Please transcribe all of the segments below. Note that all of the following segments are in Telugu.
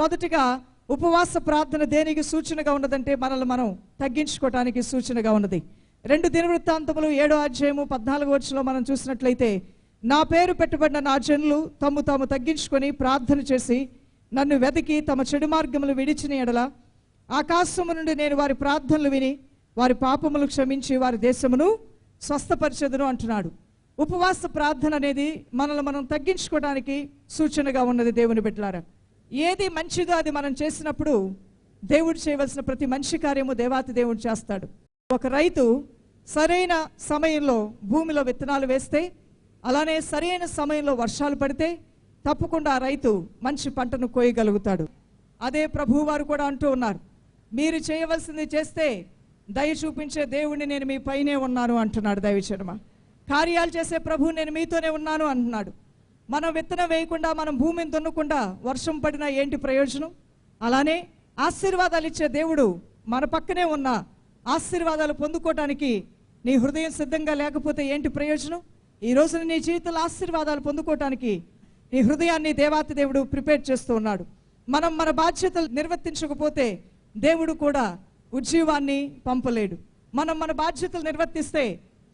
మొదటిగా ఉపవాస ప్రార్థన దేనికి సూచనగా ఉన్నదంటే మనల్ని మనం తగ్గించుకోవటానికి సూచనగా ఉన్నది. రెండు దినవృత్తాంతములు ఏడో అధ్యాయము పద్నాలుగో వచ్చులో మనం చూసినట్లయితే నా పేరు పెట్టబడిన నా జనులు తమ్ము తాము తగ్గించుకొని ప్రార్థన చేసి నన్ను వెతికి తమ చెడు మార్గములు విడిచిన ఎడల ఆకాశము నుండి నేను వారి ప్రార్థనలు విని వారి పాపములు క్షమించి వారి దేశమును స్వస్థపరిచెదను అంటున్నాడు. ఉపవాస ప్రార్థన అనేది మనల్ని మనం తగ్గించుకోవడానికి సూచనగా ఉన్నది దేవుని బిడ్డలారా. ఏది మంచిదో అది మనం చేసినప్పుడు దేవుడు చేయవలసిన ప్రతి మంచి కార్యము దేవాతి దేవుడు చేస్తాడు. ఒక రైతు సరైన సమయంలో భూమిలో విత్తనాలు వేస్తే అలానే సరైన సమయంలో వర్షాలు పడితే తప్పకుండా ఆ రైతు మంచి పంటను కోయగలుగుతాడు. అదే ప్రభువారు కూడా అంటూ ఉన్నారు. మీరు చేయవలసింది చేస్తే దయ చూపించే దేవుణ్ణి నేను మీ పైనే ఉన్నాను అంటున్నాడు దైవచరమ. కార్యాలు చేసే ప్రభు నేను మీతోనే ఉన్నాను అంటున్నాడు. మనం విత్తనం వేయకుండా మనం భూమిని దున్నకుండా వర్షం పడినా ఏంటి ప్రయోజనం? అలానే ఆశీర్వాదాలు ఇచ్చే దేవుడు మన పక్కనే ఉన్న ఆశీర్వాదాలు పొందుకోవటానికి నీ హృదయం సిద్ధంగా లేకపోతే ఏంటి ప్రయోజనం? ఈ రోజున నీ జీవితంలో ఆశీర్వాదాలు పొందుకోవటానికి నీ హృదయాన్ని దేవాతి దేవుడు ప్రిపేర్ చేస్తూ ఉన్నాడు. మనం మన బాధ్యతలు నిర్వర్తించకపోతే దేవుడు కూడా ఉజ్జీవాన్ని పంపలేడు. మనం మన బాధ్యతలు నిర్వర్తిస్తే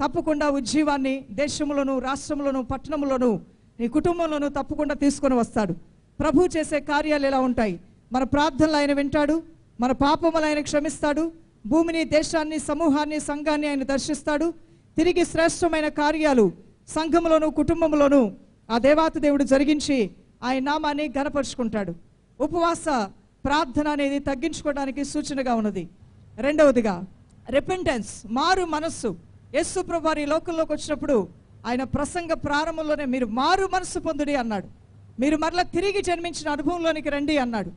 తప్పకుండా ఉజ్జీవాన్ని దేశంలోను రాష్ట్రంలోను పట్టణంలోను నీ కుటుంబంలోనూ తప్పకుండా తీసుకొని వస్తాడు. ప్రభు చేసే కార్యాలు ఎలా ఉంటాయి? మన ప్రార్థనలు ఆయన వింటాడు మన పాపములు ఆయన క్షమిస్తాడు భూమిని దేశాన్ని సమూహాన్ని సంఘాన్ని ఆయన దర్శిస్తాడు. తిరిగి శ్రేష్టమైన కార్యాలు సంఘములోను కుటుంబంలోను ఆ దేవాతి దేవుడు జరిగించి ఆయన నామాన్ని గనపరుచుకుంటాడు ఉపవాస ప్రార్థన అనేది తగ్గించుకోవడానికి సూచనగా ఉన్నది. రెండవదిగా రిపెంటెన్స్ మారు మనస్సు. యేసు ప్రభు వారి లోకంలోకి వచ్చినప్పుడు ఆయన ప్రసంగ ప్రారంభంలోనే మీరు మారు మనస్సు పొందుడి అన్నాడు. మీరు మరలా తిరిగి జన్మించిన అనుభవంలోనికి రండి అన్నాడు.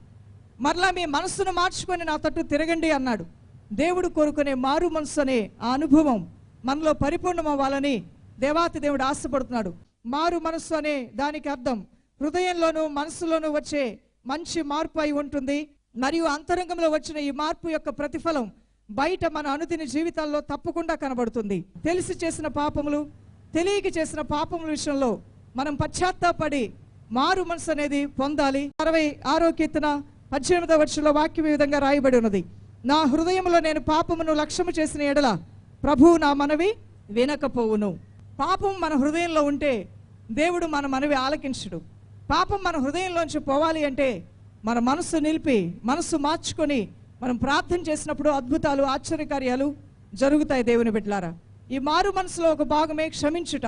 మరలా మీ మనస్సును మార్చుకొని నా తట్టు తిరగండి అన్నాడు. దేవుడు కోరుకునే మారు మనసు అనే ఆ అనుభవం మనలో పరిపూర్ణం అవ్వాలని దేవాతి దేవుడు ఆశపడుతున్నాడు. మారు మనస్సు అనే దానికి అర్థం హృదయంలోనూ మనసులోనూ వచ్చే మంచి మార్పు అయి ఉంటుంది. మరియు అంతరంగంలో వచ్చిన ఈ మార్పు యొక్క ప్రతిఫలం బయట మన అనుదిన జీవితాల్లో తప్పకుండా కనబడుతుంది. తెలిసి చేసిన పాపములు తెలియక చేసిన పాపముల విషయంలో మనం పశ్చాత్తాపడి మారు మనసు అనేది పొందాలి. అరవై ఆరో కీర్తన పద్దెనిమిదవ వర్షంలో వాక్యం ఈ విధంగా రాయబడి ఉన్నది. నా హృదయంలో నేను పాపమును లక్ష్యము చేసిన ఎడల ప్రభువు నా మనవి వినకపోవును. పాపం మన హృదయంలో ఉంటే దేవుడు మన మనవి ఆలకించడు. పాపం మన హృదయంలోంచి పోవాలి అంటే మన మనస్సు నిలిపి మనస్సు మార్చుకొని మనం ప్రార్థన చేసినప్పుడు అద్భుతాలు ఆశ్చర్యకార్యాలు జరుగుతాయి దేవుని బిడ్డలారా. ఈ మారు మనసులో ఒక భాగమే క్షమించుట.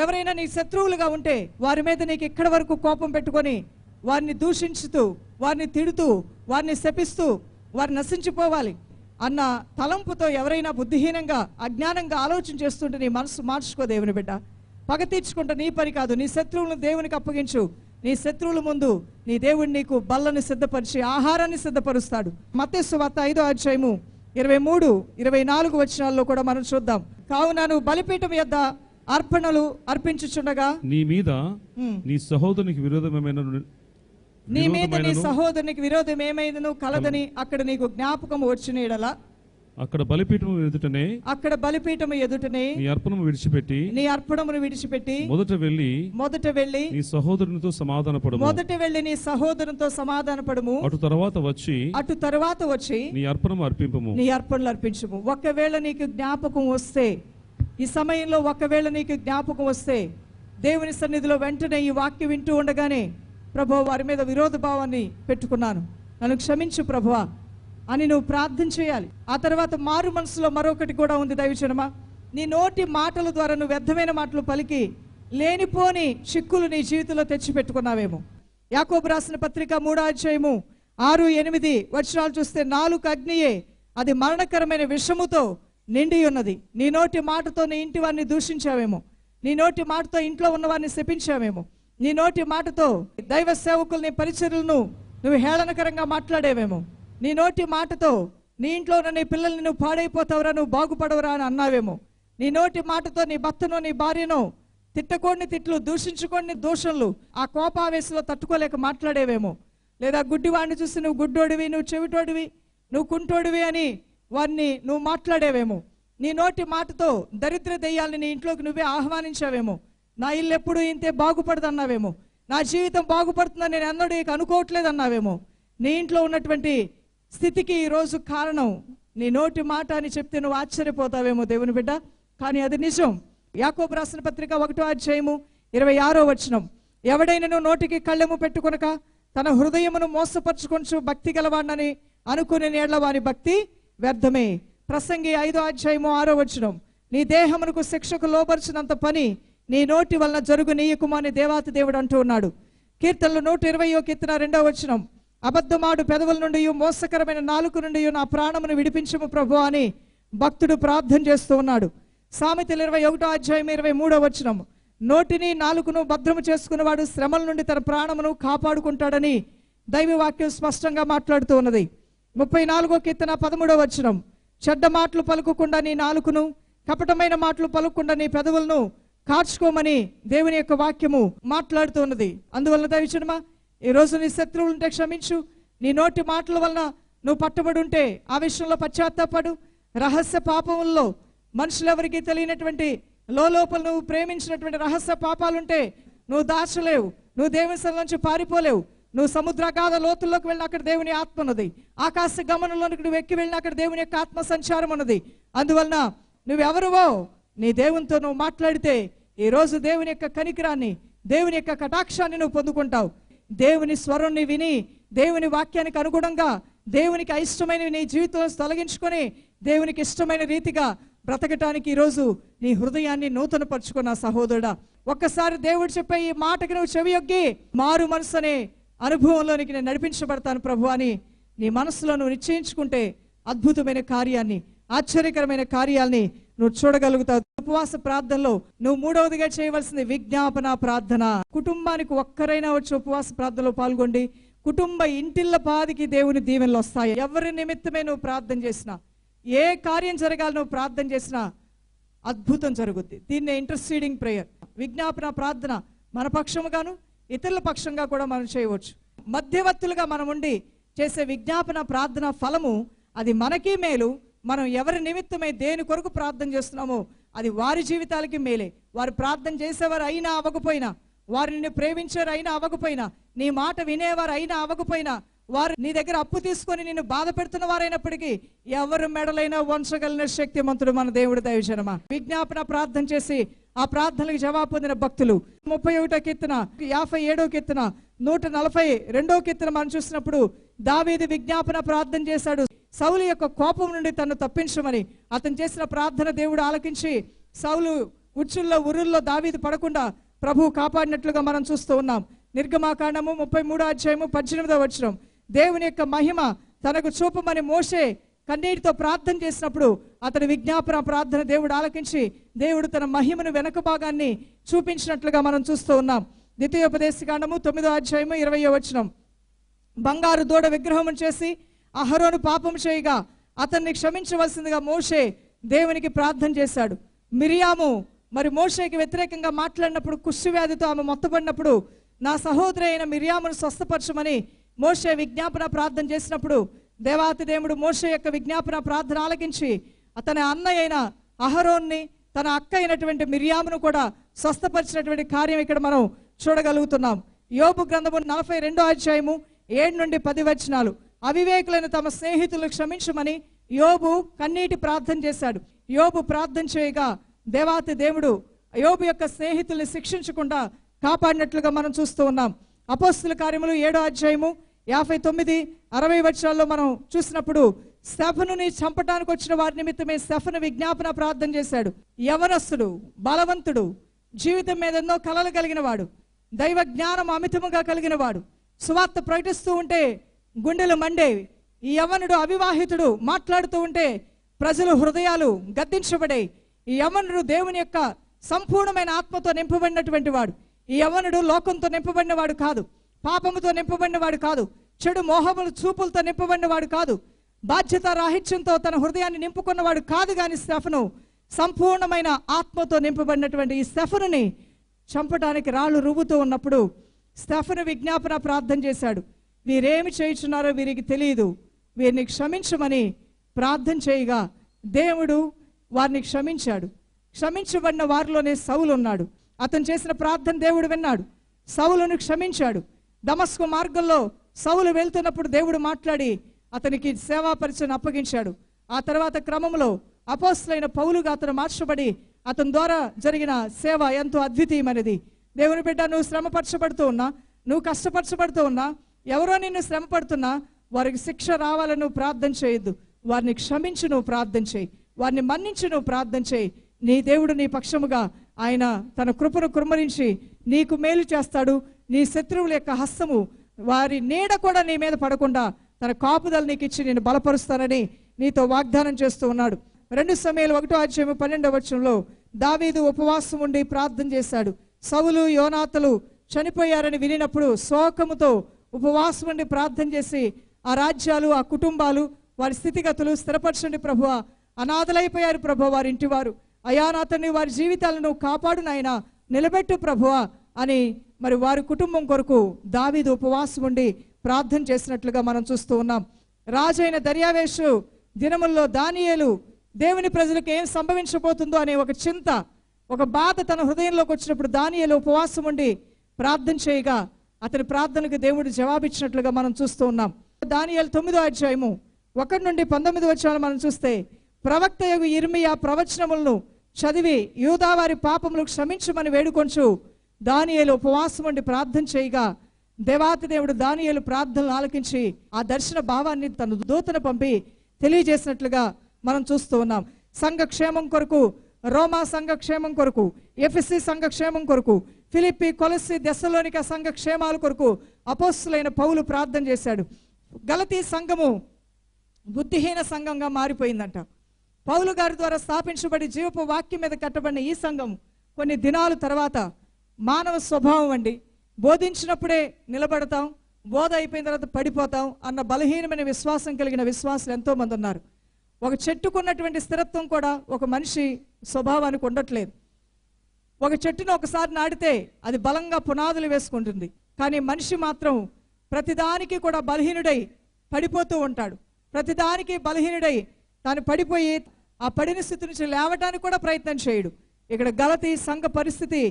ఎవరైనా నీ శత్రువులుగా ఉంటే వారి మీద నీకు ఇక్కడ వరకు కోపం పెట్టుకొని వారిని దూషించుతూ వారిని తిడుతూ వారిని శపిస్తూ వారు నశించిపోవాలి అన్న తలంపుతో ఎవరైనా బుద్ధిహీనంగా అజ్ఞానంగా ఆలోచన చేస్తుంటే నీ మనసు మార్చుకో దేవుని బిడ్డ. పగ తీర్చుకుంటే నీ పని కాదు నీ శత్రువులను దేవునికి అప్పగించు. నీ శత్రువుల ముందు నీ దేవుడు నీకు బల్లని సిద్ధపరిచి ఆహారాన్ని సిద్ధపరుస్తాడు. మత్తేసు వార్త ఐదో అధ్యాయము ఇరవై మూడు ఇరవై నాలుగు వచనాల్లో కూడా మనం చూద్దాం. కావున నువ్వు బలిపీఠం యొద్ద అర్పణలు అర్పించుచుండగా నీ మీద నీ సహోదరునికి విరోధమైన నీ మీద నీ సహోదరునికి విరోధం ఏమైందను కలదని అక్కడ నీకు జ్ఞాపకం వచ్చిన యెడల అక్కడ బలిపీఠం ఎదుటనే అక్కడ బలిపీఠము ఎదుటనే నీ అర్పణము విడిచిపెట్టి నీ అర్పణమును విడిచిపెట్టి మొదట వెళ్ళి మొదట వెళ్ళి నీ సహోదరునితో సమాధానపడము. మొదట వెళ్ళి నీ సహోదరునితో సమాధానపడము. అటు తర్వాత వచ్చి అటు తరువాత వచ్చి నీ అర్పణము అర్పింపము. నీ అర్పణలు అర్పించము. ఒకవేళ నీకు జ్ఞాపకం వస్తే ఈ సమయంలో ఒకవేళ నీకు జ్ఞాపకం వస్తే దేవుని సన్నిధిలో వెంటనే ఈ వాక్యం వింటూ ఉండగానే ప్రభు వారి మీద విరోధ భావాన్ని పెట్టుకున్నాను. నన్ను క్షమించు ప్రభువా. అని నువ్వు ప్రార్థన చేయాలి. ఆ తర్వాత మారు మనసులో మరొకటి కూడా ఉంది దైవచనమా నీ నోటి మాటల ద్వారా నువ్వు వ్యర్థమైన మాటలు పలికి లేనిపోని చిక్కులు నీ జీవితంలో తెచ్చిపెట్టుకున్నావేమో. యాకోబు రాసిన పత్రిక మూడో అధ్యాయము ఆరు ఎనిమిది వచనాలు చూస్తే నాలుగు అగ్నియే అది మరణకరమైన విషముతో నిండి ఉన్నది. నీ నోటి మాటతో నీ ఇంటి వారిని దూషించావేమో. నీ నోటి మాటతో ఇంట్లో ఉన్నవారిని శపించావేమో. నీ నోటి మాటతో దైవ సేవకుల్ని పరిచర్లను నువ్వు హేళనకరంగా మాట్లాడేవేమో. నీ నోటి మాటతో నీ ఇంట్లో నీ పిల్లల్ని నువ్వు పాడైపోతావురా నువ్వు బాగుపడవురా అని అన్నావేమో. నీ నోటి మాటతో నీ భర్తను నీ భార్యను తిట్టకోడిని తిట్లు దూషించుకోండి దోషంలు ఆ కోపావేశంలో తట్టుకోలేక మాట్లాడేవేమో. లేదా గుడ్డివాడిని చూసి నువ్వు గుడ్డోడివి నువ్వు చెవిటోడివి నువ్వు కుంటోడివి అని వారిని నువ్వు మాట్లాడేవేమో. నీ నోటి మాటతో దరిద్ర దెయ్యాలని నీ ఇంట్లోకి నువ్వే ఆహ్వానించావేమో. నా ఇల్లు ఎప్పుడు ఇంతే బాగుపడదన్నావేమో. నా జీవితం బాగుపడుతుందని నేను ఎన్నడూ ఇక అనుకోవట్లేదు అన్నావేమో నీ ఇంట్లో ఉన్నటువంటి స్థితికి ఈరోజు కారణం. నీ నోటి మాట అని చెప్తే నువ్వు ఆశ్చర్యపోతావేమో దేవుని బిడ్డ. కానీ అది నిజం. యాకోబు రాసిన పత్రిక ఒకటో అధ్యాయము ఇరవై ఆరో వచనం. ఎవడైనను నోటికి కళ్ళెము పెట్టుకొనక తన హృదయమును మోసపరుచుకొంచు భక్తి గలవాడినని అనుకునే నేళ్ళ వాని భక్తి వ్యర్థమే. ప్రసంగి ఐదో అధ్యాయము ఆరో వచనం. నీ దేహమునకు శిక్షకు లోపరిచినంత పని నీ నోటి వలన జరుగు నీయకుమా అని దేవాతి దేవుడు అంటూ ఉన్నాడు. కీర్తనలు నూట ఇరవయో కీర్తన రెండో వచనం. అబద్ధమాడు పెదవుల నుండి మోసకరమైన నాలుగు నుండి నా ప్రాణమును విడిపించము ప్రభు అని భక్తుడు ప్రార్థన చేస్తూ ఉన్నాడు. సామెతలు ఇరవై ఒకటో అధ్యాయం ఇరవై మూడో వచనం నోటిని నాలుగును భద్రము చేసుకున్నవాడు శ్రమల నుండి తన ప్రాణమును కాపాడుకుంటాడని దైవవాక్యం స్పష్టంగా మాట్లాడుతూ ఉన్నది. ముప్పై నాలుగో కీర్తన పదమూడో వచనం చెడ్డ మాటలు పలుకుకుండా నీ నాలుకను కపటమైన మాటలు పలుకుండా నీ పెదవులను కార్చుకోమని దేవుని యొక్క వాక్యము మాట్లాడుతూ ఉన్నది. అందువల్ల దయచనమా ఈ రోజు నీ శత్రువులు ఉంటే క్షమించు. నీ నోటి మాటల వలన నువ్వు పట్టుబడి ఉంటే ఆ విషయంలో పశ్చాత్తాపడు. రహస్య పాపముల్లో మనుషులెవరికి తెలియనటువంటి లోపల నువ్వు ప్రేమించినటువంటి రహస్య పాపాలుంటే నువ్వు దాచలేవు. నువ్వు దేవుని నుంచి పారిపోలేవు. నువ్వు సముద్రగాధ లోతుల్లోకి వెళ్ళిన అక్కడ దేవుని ఆత్మ ఉన్నది. ఆకాశ గమనంలోనికి నువ్వు ఎక్కి వెళ్ళిన అక్కడ దేవుని యొక్క ఆత్మ సంచారం ఉన్నది. అందువలన నువ్వెవరువో నీ దేవునితో నువ్వు మాట్లాడితే ఈ రోజు దేవుని యొక్క కనికరాన్ని దేవుని యొక్క కటాక్షాన్ని నువ్వు పొందుకుంటావు. దేవుని స్వరంని విని దేవుని వాక్యానికి అనుగుణంగా దేవునికి అయిష్టమైన నీ జీవితంలో తొలగించుకొని దేవునికి ఇష్టమైన రీతిగా బ్రతకటానికి ఈరోజు నీ హృదయాన్ని నూతనపరుచుకున్న సహోదరుడా. ఒక్కసారి దేవుడు చెప్పే ఈ మాటకి నువ్వు చెవియొగ్గి మారు మనసు అనే అనుభవంలోనికి నేను నడిపించబడతాను ప్రభు అని నీ మనసులో నువ్వు నిశ్చయించుకుంటే అద్భుతమైన కార్యాన్ని ఆశ్చర్యకరమైన కార్యాల్ని నువ్వు చూడగలుగుతావు. ఉపవాస ప్రార్థనలో నువ్వు మూడవదిగా చేయవలసింది విజ్ఞాపన ప్రార్థన. కుటుంబానికి ఒక్కరైనా వచ్చి ఉపవాస ప్రార్థనలో పాల్గొండి. కుటుంబ ఇంటిల్ల పాదికి దేవుని దీవెనలు వస్తాయి. ఎవరి నిమిత్తమే నువ్వు ప్రార్థన చేసినా ఏ కార్యం జరగాలి నువ్వు ప్రార్థన చేసినా అద్భుతం జరుగుద్ది. దీన్నే ఇంటర్సీడింగ్ ప్రేయర్ విజ్ఞాపన ప్రార్థన మన పక్షముగాను ఇతరుల పక్షంగా కూడా మనం చేయవచ్చు. మధ్యవర్తులుగా మనం ఉండి చేసే విజ్ఞాపన ప్రార్థన ఫలము అది మనకి మేలు. మనం ఎవరి నిమిత్తమై దేని కొరకు ప్రార్థన చేస్తున్నామో అది వారి జీవితాలకి మేలే. వారు ప్రార్థన చేసేవారు అయినా అవ్వకపోయినా వారు నిన్ను ప్రేమించారు అయినా అవ్వకపోయినా నీ మాట వినేవారు అయినా అవ్వకపోయినా వారు నీ దగ్గర అప్పు తీసుకొని నిన్ను బాధ పెడుతున్న వారైనప్పటికీ ఎవరు మెడలైనా వంచగలిగిన శక్తిమంతుడు మన దేవుడు దైవజనమా? విజ్ఞాపన ప్రార్థన చేసి ఆ ప్రార్థనలకు జవాబు పొందిన భక్తులు. ముప్పై ఒకటో కీర్తన యాభై ఏడో కీర్తన నూట నలభై రెండో కీర్తన మనం చూసినప్పుడు దావీది విజ్ఞాపన ప్రార్థన చేశాడు. సౌలు యొక్క కోపం నుండి తను తప్పించమని అతను చేసిన ప్రార్థన దేవుడు ఆలకించి సౌలు ఉచ్చుల్లో ఉరుల్లో దావీది పడకుండా ప్రభువు కాపాడినట్లుగా మనం చూస్తూ ఉన్నాం. నిర్గమాకాండము ముప్పై మూడో అధ్యాయము పద్దెనిమిదో వచ్చిన దేవుని యొక్క మహిమ తనకు చూపమని మోసే కన్నీటితో ప్రార్థన చేసినప్పుడు అతని విజ్ఞాపన ప్రార్థన దేవుడు ఆలకించి దేవుడు తన మహిమను వెనక భాగాన్ని చూపించినట్లుగా మనం చూస్తూ ఉన్నాం. ద్వితీయోపదేశకాండము తొమ్మిదో అధ్యాయము ఇరవయో వచనం. బంగారు దూడ విగ్రహం చేసి అహరోను పాపం చేయగా అతన్ని క్షమించవలసిందిగా మోషే దేవునికి ప్రార్థన చేశాడు. మిరియాము మరి మోషేకి వ్యతిరేకంగా మాట్లాడినప్పుడు కుష్టి వ్యాధితో ఆమె మొత్తపడినప్పుడు నా సహోదరి అయిన మిరియామును స్వస్థపరచమని మోషే విజ్ఞాపన ప్రార్థన చేసినప్పుడు దేవాతి దేవుడు మోషే యొక్క విజ్ఞాపన ప్రార్థన ఆలకించి అతని అన్నయ్య అయిన అహరోన్ని తన అక్క అయినటువంటి మిరియామును కూడా స్వస్థపరిచినటువంటి కార్యం ఇక్కడ మనం చూడగలుగుతున్నాం. యోపు గ్రంథము నలభై రెండో అధ్యాయము ఏడు నుండి పది వచనాలు. అవివేకులను తమ స్నేహితులు క్షమించమని యోబు కన్నీటి ప్రార్థన చేశాడు. యోబు ప్రార్థన చేయగా దేవాతి దేవుడు యోబు యొక్క స్నేహితుల్ని శిక్షించకుండా కాపాడినట్లుగా మనం చూస్తూ ఉన్నాం. అపోస్తుల కార్యములు ఏడో అధ్యాయము యాభై తొమ్మిది అరవై వచ్చాల్లో మనం చూసినప్పుడు శఫనుని చంపటానికి వచ్చిన వారి నిమిత్తమే శఫను విజ్ఞాపన ప్రార్థన చేశాడు. యవనస్తుడు బలవంతుడు జీవితం మీద ఎన్నో కలలు కలిగిన వాడు. దైవ జ్ఞానం అమితముగా కలిగిన వాడు సువార్త ప్రకటిస్తూ ఉంటే గుండెలు మండేవి ఈ యవనుడు అవివాహితుడు మాట్లాడుతూ ఉంటే ప్రజలు హృదయాలు గద్దించబడే ఈ యవనుడు దేవుని యొక్క సంపూర్ణమైన ఆత్మతో నింపబడినటువంటి వాడు. ఈ యవనుడు లోకంతో నింపబడిన వాడు కాదు. పాపముతో నింపబడిన వాడు కాదు. చెడు మోహములు చూపులతో నింపబడిన వాడు కాదు. బాధ్యత రాహిత్యంతో తన హృదయాన్ని నింపుకున్నవాడు కాదు కానీ స్టెఫను సంపూర్ణమైన ఆత్మతో నింపబడినటువంటి ఈ స్టెఫనుని చంపడానికి రాళ్ళు రువ్వుతూ ఉన్నప్పుడు స్టెఫను విజ్ఞాపన ప్రార్థన చేశాడు. వీరేమి చేయుచున్నారో వీరికి తెలియదు. వీరిని క్షమించమని ప్రార్థన చేయగా దేవుడు వారిని క్షమించాడు. క్షమించబడిన వారిలోనే సౌలు ఉన్నాడు. అతను చేసిన ప్రార్థన దేవుడు విన్నాడు. సౌలును క్షమించాడు. దమస్కు మార్గంలో సౌలు వెళ్తున్నప్పుడు దేవుడు మాట్లాడి అతనికి సేవా పరిచయం అప్పగించాడు. ఆ తర్వాత క్రమంలో అపోస్తులైన పౌలుగా అతను మార్చబడి అతని ద్వారా జరిగిన సేవ ఎంతో అద్వితీయమైనది. దేవుని బిడ్డ నువ్వు శ్రమపరచబడుతూ ఉన్నా నువ్వు కష్టపరచబడుతూ ఉన్నా ఎవరో నిన్ను శ్రమపడుతున్నా వారికి శిక్ష రావాలని నువ్వు ప్రార్థన చేయొద్దు. వారిని క్షమించి నువ్వు ప్రార్థన చేయి. వారిని మన్నించి నువ్వు ప్రార్థన చేయి. నీ దేవుడు నీ పక్షముగా ఆయన తన కృపను కుమ్మరించి నీకు మేలు చేస్తాడు. నీ శత్రువుల యొక్క హస్తము వారి నీడ కూడా నీ మీద పడకుండా తన కాపుదల నీకు ఇచ్చి నేను బలపరుస్తానని నీతో వాగ్దానం చేస్తూ ఉన్నాడు. రెండు సమయాలు ఒకటో అధ్యాయం పన్నెండవ వచనంలో దావీదు ఉపవాసం ఉండి ప్రార్థన చేశాడు. సవులు యోనాతలు చనిపోయారని వినినప్పుడు శోకముతో ఉపవాసం ఉండి ప్రార్థన చేసి ఆ రాజ్యాలు ఆ కుటుంబాలు వారి స్థితిగతులు స్థిరపరచండి ప్రభు అనాథలైపోయారు ప్రభు వారి ఇంటివారు. అయా వారి జీవితాలను కాపాడు నాయన నిలబెట్టు ప్రభువా అని మరి వారి కుటుంబం కొరకు దావీదు ఉపవాసం ఉండి ప్రార్థన చేసినట్లుగా మనం చూస్తూ ఉన్నాం. రాజైన దర్యావేషు దినముల్లో దానియేలు దేవుని ప్రజలకు ఏం సంభవించబోతుందో అనే ఒక చింత ఒక బాధ తన హృదయంలోకి వచ్చినప్పుడు దానియలు ఉపవాసం ఉండి ప్రార్థన చేయగా అతని ప్రార్థనకు దేవుడు జవాబిచ్చినట్లుగా మనం చూస్తూ ఉన్నాం. దానియలు తొమ్మిదో అధ్యాయము ఒకటి నుండి పంతొమ్మిది వచ్చాను మనం చూస్తే ప్రవక్త యొక్క ఇర్మియా ప్రవచనములను చదివి యూదావారి పాపములు క్షమించమని వేడుకొంచు దానియలు ఉపవాసం ఉండి ప్రార్థన చేయగా దేవాతి దేవుడు దానియలు ప్రార్థనలు ఆలకించి ఆ దర్శన భావాన్ని తన దూతను పంపి తెలియజేసినట్లుగా మనం చూస్తూ ఉన్నాం. సంఘక్షేమం కొరకు రోమా సంఘక్షేమం కొరకు ఎఫ్ఎస్సి సంఘక్షేమం కొరకు ఫిలిప్పి కొలసి దశలోనిక సంఘక్షేమాల కొరకు అపోస్తులైన పౌలు ప్రార్థన చేశాడు. గలతీ సంఘము బుద్ధిహీన సంఘంగా మారిపోయిందంట. పౌలు గారి ద్వారా స్థాపించబడి జీవపు వాక్యం మీద కట్టబడిన ఈ సంఘం కొన్ని దినాల తర్వాత మానవ స్వభావం అండి. బోధించినప్పుడే నిలబడతాం బోధ అయిపోయిన తర్వాత పడిపోతాం అన్న బలహీనమైన విశ్వాసం కలిగిన విశ్వాసులు ఎంతో మంది ఉన్నారు. ఒక చెట్టుకున్నటువంటి స్థిరత్వం కూడా ఒక మనిషి స్వభావానికి ఉండట్లేదు. ఒక చెట్టును ఒకసారి నాటితే అది బలంగా పునాదులు వేసుకుంటుంది. కానీ మనిషి మాత్రం ప్రతిదానికి కూడా బలహీనుడై పడిపోతూ ఉంటాడు. ప్రతిదానికి బలహీనుడై తాను పడిపోయి ఆ పడిన స్థితి నుంచి లేవటానికి కూడా ప్రయత్నం చేయడు. ఇక్కడ గలతి సంఘ పరిస్థితి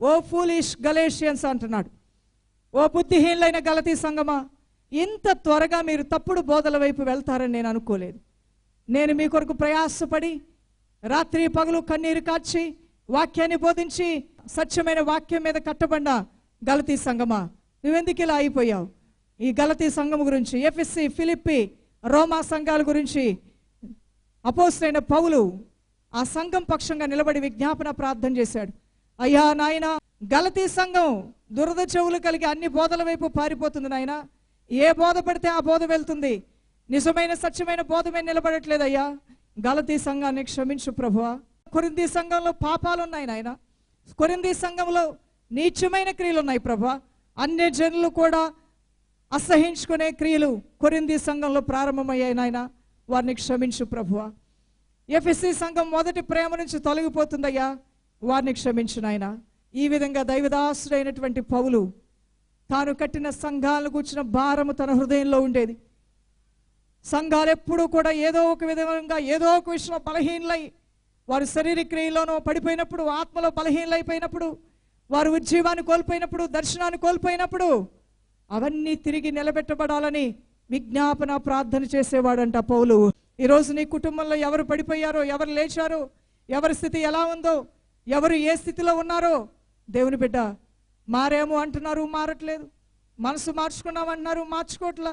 ఓ ఫూలిష్ గలేషియన్స్ అంటున్నాడు. ఓ బుద్ధిహీనులైన గలతీ సంఘమా ఇంత త్వరగా మీరు తప్పుడు బోధల వైపు వెళ్తారని నేను అనుకోలేదు. నేను మీ కొరకు ప్రయాసపడి రాత్రి పగలు కన్నీరు కాచి వాక్యాన్ని బోధించి సత్యమైన వాక్యం మీద కట్టబడిన గలతీ సంఘమా. నువ్వెందుకు ఇలా అయిపోయావు? ఈ గలతీ సంఘం గురించి ఎఫ్ఎస్సి ఫిలిప్పి రోమా సంఘాల గురించి అపోసైన పౌలు ఆ సంఘం పక్షంగా నిలబడి విజ్ఞాపన ప్రార్థన చేశాడు. అయ్యా నాయన గలతీ సంఘం దురద చెవులు కలిగి అన్ని బోధల వైపు పారిపోతుంది నాయన. ఏ బోధ పడితే ఆ బోధ వెళ్తుంది. నిజమైన సత్యమైన బోధమే నిలబడట్లేదయ్యా. గలతీ సంఘాన్ని క్షమించు ప్రభువా. కొరింది సంఘంలో పాపాలు ఉన్నాయి నాయన. కొరింది సంఘంలో నీచమైన క్రియలు ఉన్నాయి ప్రభా అన్ని జనులు కూడా అసహించుకునే క్రియలు కొరింది సంఘంలో ప్రారంభమయ్యాయి నాయన. వారిని క్షమించు ప్రభువా. ఎఫ్ఎస్సి సంఘం మొదటి ప్రేమ నుంచి తొలగిపోతుందయ్యా. వారిని క్షమించు నాయన. ఈ విధంగా దైవదాసుడైనటువంటి పౌలు తాను కట్టిన సంఘాలను కూర్చిన భారము తన హృదయంలో ఉండేది. సంఘాలు ఎప్పుడూ కూడా ఏదో ఒక విధంగా ఏదో ఒక విషయంలో బలహీనలై వారు శరీరక్రియలోనో పడిపోయినప్పుడు ఆత్మలో బలహీనలైపోయినప్పుడు వారు ఉజ్జీవాన్ని కోల్పోయినప్పుడు దర్శనాన్ని కోల్పోయినప్పుడు అవన్నీ తిరిగి నిలబెట్టబడాలని విజ్ఞాపన ప్రార్థన చేసేవాడంట పౌలు. ఈరోజు నీ కుటుంబంలో ఎవరు పడిపోయారో ఎవరు లేచారో ఎవరి స్థితి ఎలా ఉందో ఎవరు ఏ స్థితిలో ఉన్నారో దేవుని బిడ్డ మారేమో అంటున్నారు మారట్లేదు. మనసు మార్చుకున్నామంటున్నారు మార్చుకోవట్లా.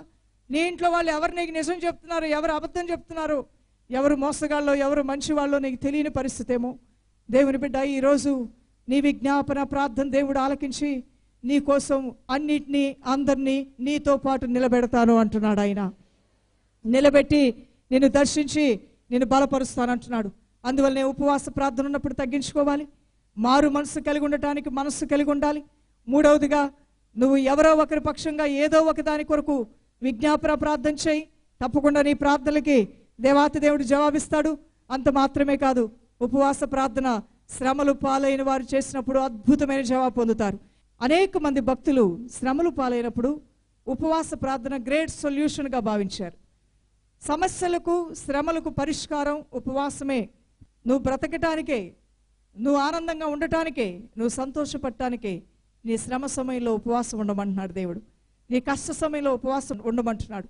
నీ ఇంట్లో వాళ్ళు ఎవరు నీకు నిజం చెప్తున్నారు ఎవరు అబద్ధం చెప్తున్నారు ఎవరు మోసగాళ్ళో ఎవరు మంచి వాళ్ళో నీకు తెలియని పరిస్థితి ఏమో. దేవుని బిడ్డ ఈరోజు నీ విజ్ఞాపన ప్రార్థన దేవుడు ఆలకించి నీ కోసం అన్నిటినీ అందరినీ నీతో పాటు నిలబెడతాను అంటున్నాడు ఆయన. నిలబెట్టి నిన్ను దర్శించి నిన్ను బలపరుస్తానంటున్నాడు అందువల్లనే ఉపవాస ప్రార్థన ఉన్నప్పుడు తగ్గించుకోవాలి. మారు మనసు కలిగి ఉండటానికి మనస్సు కలిగి ఉండాలి. మూడవదిగా నువ్వు ఎవరో ఒకరి పక్షంగా ఏదో ఒక దాని కొరకు విజ్ఞాపన ప్రార్థన చేయి. తప్పకుండా నీ ప్రార్థనలకి దేవాతి దేవుడు జవాబిస్తాడు. అంత మాత్రమే కాదు ఉపవాస ప్రార్థన శ్రమలు పాలైన వారు చేసినప్పుడు అద్భుతమైన జవాబు పొందుతారు. అనేక మంది భక్తులు శ్రమలు పాలైనప్పుడు ఉపవాస ప్రార్థన గ్రేట్ సొల్యూషన్గా భావించారు. సమస్యలకు శ్రమలకు పరిష్కారం ఉపవాసమే. నువ్వు బ్రతకటానికే నువ్వు ఆనందంగా ఉండటానికే నువ్వు సంతోషపడటానికే నీ శ్రమ సమయంలో ఉపవాసం ఉండమంటున్నాడు దేవుడు. నీ కష్ట సమయంలో ఉపవాసం ఉండమంటున్నాడు.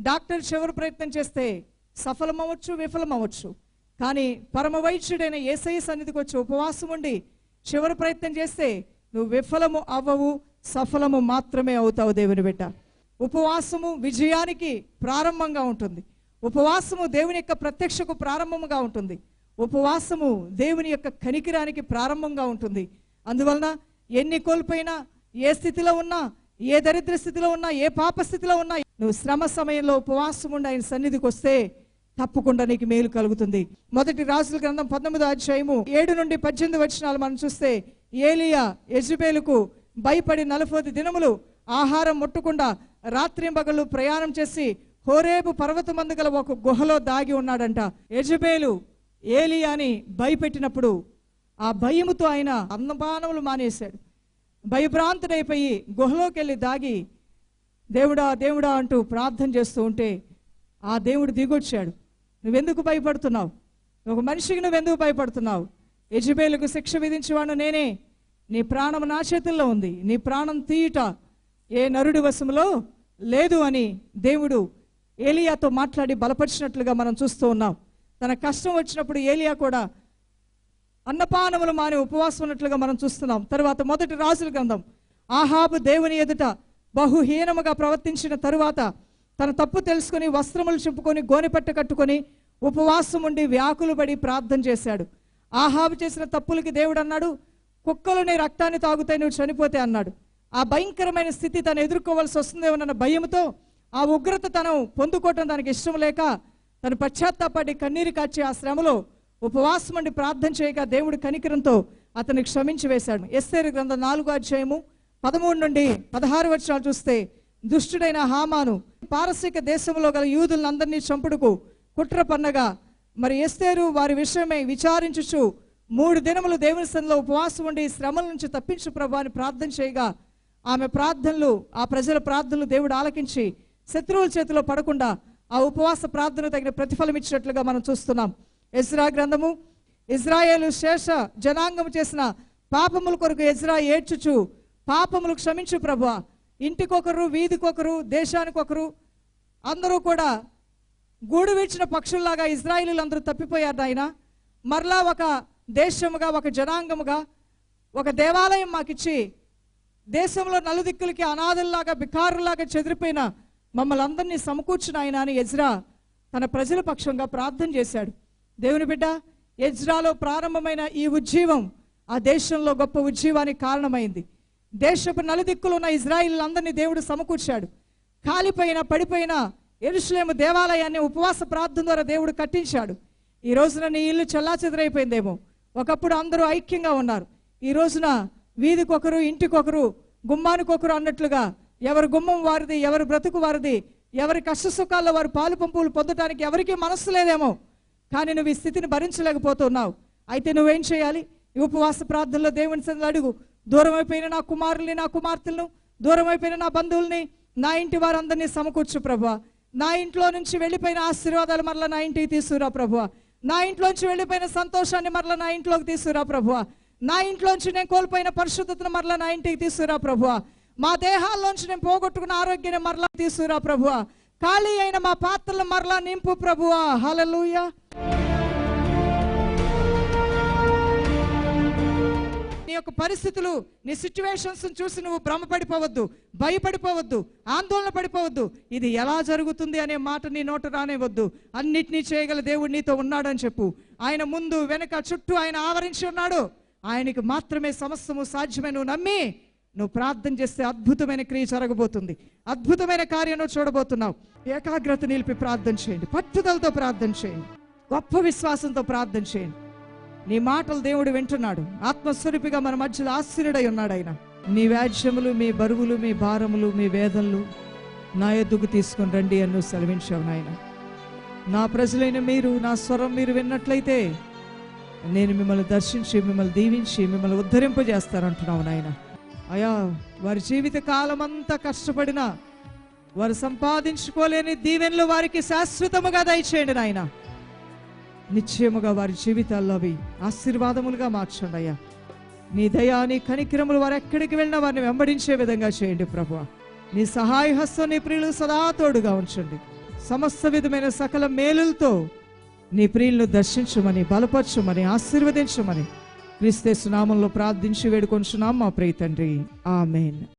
డాక్టర్ చివరి ప్రయత్నం చేస్తే సఫలమవ్వచ్చు విఫలమవ్వచ్చు. కానీ పరమ వైద్యుడైన ఏసఐ సన్నిధికి వచ్చి ఉపవాసం ఉండి చివరి ప్రయత్నం చేస్తే నువ్వు విఫలము అవ్వవు సఫలము మాత్రమే అవుతావు దేవుని బిడ్డ. ఉపవాసము విజయానికి ప్రారంభంగా ఉంటుంది. ఉపవాసము దేవుని యొక్క ప్రత్యక్షకు ప్రారంభముగా ఉంటుంది. ఉపవాసము దేవుని యొక్క కనికిరానికి ప్రారంభంగా ఉంటుంది. అందువలన ఎన్ని కోల్పోయినా ఏ స్థితిలో ఉన్నా ఏ దరిద్ర స్థితిలో ఉన్నా ఏ పాప స్థితిలో ఉన్నా నువ్వు శ్రమ సమయంలో ఉపవాసం ఉండి ఆయన సన్నిధికి వస్తే తప్పకుండా నీకు మేలు కలుగుతుంది. మొదటి రాజుల గ్రంథం పంతొమ్మిదో అధ్యాయము ఏడు నుండి పద్దెనిమిది వచనాలు మనం చూస్తే ఏలియా యజుబేలుకు భయపడి నలభై దినములు ఆహారం ముట్టకుండా రాత్రింబగళ్ళు ప్రయాణం చేసి హోరేబు పర్వతమందు గల ఒక గుహలో దాగి ఉన్నాడంట. యజబేలు ఏలియాని భయపెట్టినప్పుడు ఆ భయముతో ఆయన అన్నపానములు మానేశాడు. భయభ్రాంతుడైపోయి గుహలోకి వెళ్ళి దాగి దేవుడా దేవుడా అంటూ ప్రార్థన చేస్తూ ఉంటే ఆ దేవుడు దిగొచ్చాడు. నువ్వెందుకు భయపడుతున్నావు? ఒక మనిషికి నువ్వెందుకు భయపడుతున్నావు? యజబేలుకు శిక్ష విధించేవాడు నేనే. నీ ప్రాణం నా చేతుల్లో ఉంది. నీ ప్రాణం తీయుట ఏ నరుడి వశములో లేదు అని దేవుడు ఏలియాతో మాట్లాడి బలపరిచినట్లుగా మనం చూస్తూ ఉన్నాం. తన కష్టం వచ్చినప్పుడు ఏలియా కూడా అన్నపానములు మాని ఉపవాసం ఉన్నట్లుగా మనం చూస్తున్నాం. తర్వాత మొదటి రాజుల గ్రంథం. ఆహాబు దేవుని ఎదుట బహుహీనముగా ప్రవర్తించిన తరువాత తన తప్పు తెలుసుకొని వస్త్రములు చెప్పుకొని గోనెపట్ట కట్టుకొని ఉపవాసం ఉండి వ్యాకులు పడి ప్రార్థన చేశాడు. ఆహాబు చేసిన తప్పులకి దేవుడు అన్నాడు కుక్కలు నీ రక్తాన్ని తాగుతాయి నువ్వు చనిపోతే అన్నాడు. ఆ భయంకరమైన స్థితి తను ఎదుర్కోవాల్సి వస్తుందేమోనన్న భయంతో ఆ ఉగ్రత తను పొందుకోవటం దానికి ఇష్టం లేక తను పశ్చాత్తాపడి కన్నీరు కాచి ఆ శ్రమలో ఉపవాసం అండి ప్రార్థన చేయగా దేవుడి కనికరంతో అతన్ని క్షమించి వేశాడు. ఎస్తేరు గ్రంథం నాలుగో అధ్యాయము పదమూడు నుండి పదహారు వర్షాలు చూస్తే దుష్టుడైన హామాను పారసీక దేశంలో గల యూదులందరినీ చంపుడుకు కుట్ర పన్నగా మరి ఎస్తేరు వారి విషయమై విచారించుచు మూడు దినములు దేవుని సన్నిధిలో ఉపవాసం ఉండి శ్రమల నుంచి తప్పించు ప్రభు అని ప్రార్థన చేయగా ఆమె ప్రార్థనలు ఆ ప్రజల ప్రార్థనలు దేవుడు ఆలకించి శత్రువుల చేతిలో పడకుండా ఆ ఉపవాస ప్రార్థన తగిన ప్రతిఫలం ఇచ్చినట్లుగా మనం చూస్తున్నాం. ఎజ్రా గ్రంథము ఇజ్రాయేలు శేష జనాంగము చేసిన పాపముల కొరకు ఎజ్రా ఏడ్చుచు పాపములు క్షమించు ప్రభు ఇంటికొకరు వీధికొకరు దేశానికొకరు అందరూ కూడా గూడు వీడ్చిన పక్షుల్లాగా ఇజ్రాయిలీలు అందరూ తప్పిపోయారు ఆయన మరలా ఒక దేశముగా ఒక జనాంగముగా ఒక దేవాలయం మాకిచ్చి దేశంలో నలుదిక్కులకి అనాథుల్లాగా బికారుల్లాగా చెదిరిపోయిన మమ్మల్ని అందరినీ సమకూర్చిన ఆయన అని ఎజ్రా తన ప్రజల పక్షంగా ప్రార్థన చేశాడు. దేవుని బిడ్డ ఎజ్రాలో ప్రారంభమైన ఈ ఉజ్జీవం ఆ దేశంలో గొప్ప ఉజ్జీవానికి కారణమైంది. దేశపు నలుదిక్కులు ఉన్న ఇజ్రాయిల్ అందరినీ దేవుడు సమకూర్చాడు. కాలిపోయిన పడిపోయిన ఎరుషులేము దేవాలయాన్ని ఉపవాస ప్రార్థన ద్వారా దేవుడు కట్టించాడు. ఈ రోజున నీ ఇల్లు చెల్లాచెదరైపోయిందేమో. ఒకప్పుడు అందరూ ఐక్యంగా ఉన్నారు. ఈ రోజున వీధికొకరు ఇంటికొకరు గుమ్మానికొకరు అన్నట్లుగా ఎవరి గుమ్మం వారిది ఎవరి బ్రతుకు వారిది ఎవరి కష్ట సుఖాల్లో వారు పాలు పంపులు పొందడానికి ఎవరికీ మనస్సు లేదేమో. కానీ నువ్వు ఈ స్థితిని భరించలేకపోతున్నావు. అయితే నువ్వేం చేయాలి? ఈ ఉపవాస ప్రార్థనలో దేవుని సందు అడుగు. దూరం అయిపోయిన నా కుమారుల్ని నా కుమార్తెలను దూరం అయిపోయిన నా బంధువుల్ని నా ఇంటి వారందరినీ సమకూర్చు ప్రభా నా ఇంట్లో నుంచి వెళ్ళిపోయిన ఆశీర్వాదాలు మరలా నా ఇంటికి తీసుకురా ప్రభు నా ఇంట్లోంచి వెళ్ళిపోయిన సంతోషాన్ని మరలా నా ఇంట్లోకి తీసుకురా ప్రభు నా ఇంట్లోంచి నేను కోల్పోయిన పరిశుద్ధతను మరలా నా ఇంటికి తీసుకురా ప్రభు మా దేహాల్లోంచి నేను పోగొట్టుకున్న ఆరోగ్యాన్ని మరలా తీసుకురా ప్రభు ఖాళీ అయిన మా పాత్రలు మరలా నింపు ప్రభువా. హలలుయా నీ యొక్క పరిస్థితులు నీ సిచ్యువేషన్స్ చూసి నువ్వు భ్రమపడిపోవద్దు భయపడిపోవద్దు ఆందోళన పడిపోవద్దు. ఇది ఎలా జరుగుతుంది అనే మాట నీ నోట రానేవద్దు అన్నిటినీ చేయగల దేవుడు నీతో ఉన్నాడని చెప్పు. ఆయన ముందు వెనక చుట్టూ ఆయన ఆవరించి ఉన్నాడు. ఆయనకి మాత్రమే సమస్తము సాధ్యమే నువ్వు నమ్మి నువ్వు ప్రార్థన చేస్తే అద్భుతమైన క్రియ జరగబోతుంది. అద్భుతమైన కార్యం నువ్వు చూడబోతున్నావు. ఏకాగ్రత నిలిపి ప్రార్థన చేయండి. పట్టుదలతో ప్రార్థన చేయండి. గొప్ప విశ్వాసంతో ప్రార్థన చేయండి. నీ మాటలు దేవుడు వింటున్నాడు. ఆత్మస్వరూపిగా మన మధ్యలో ఆశ్చర్యుడై ఉన్నాడు ఆయన. మీ వ్యాజ్యములు మీ బరువులు మీ భారములు మీ వేదనలు నా ఎద్దుకు తీసుకొని రండి అని సెలవించావు నాయన. నా ప్రజలైన మీరు నా స్వరం మీరు విన్నట్లయితే నేను మిమ్మల్ని దర్శించి మిమ్మల్ని దీవించి మిమ్మల్ని ఉద్ధరింపజేస్తానంటున్నావు నాయన. అయా వారి జీవిత కాలమంతా కష్టపడిన వారు సంపాదించుకోలేని దీవెనలు వారికి శాశ్వతముగా దయచేయండి నాయనా. నిశ్చయముగా వారి జీవితాల్లో అవి ఆశీర్వాదములుగా మార్చండి అయ్యా. నీ దయా నీ కనికిరములు వారు ఎక్కడికి వెళ్ళినా వారిని వెంబడించే విధంగా చేయండి ప్రభు నీ సహాయ హస్తం నీ ప్రియులు సదా తోడుగా ఉంచండి. సమస్త విధమైన సకల మేలులతో నీ ప్రియులను దర్శించమని బలపరచమని ఆశీర్వదించమని క్రీస్తే నామంలో ప్రార్థించి వేడుకొంచున్నాం మా ప్రియ తండ్రి. ఆమెన్.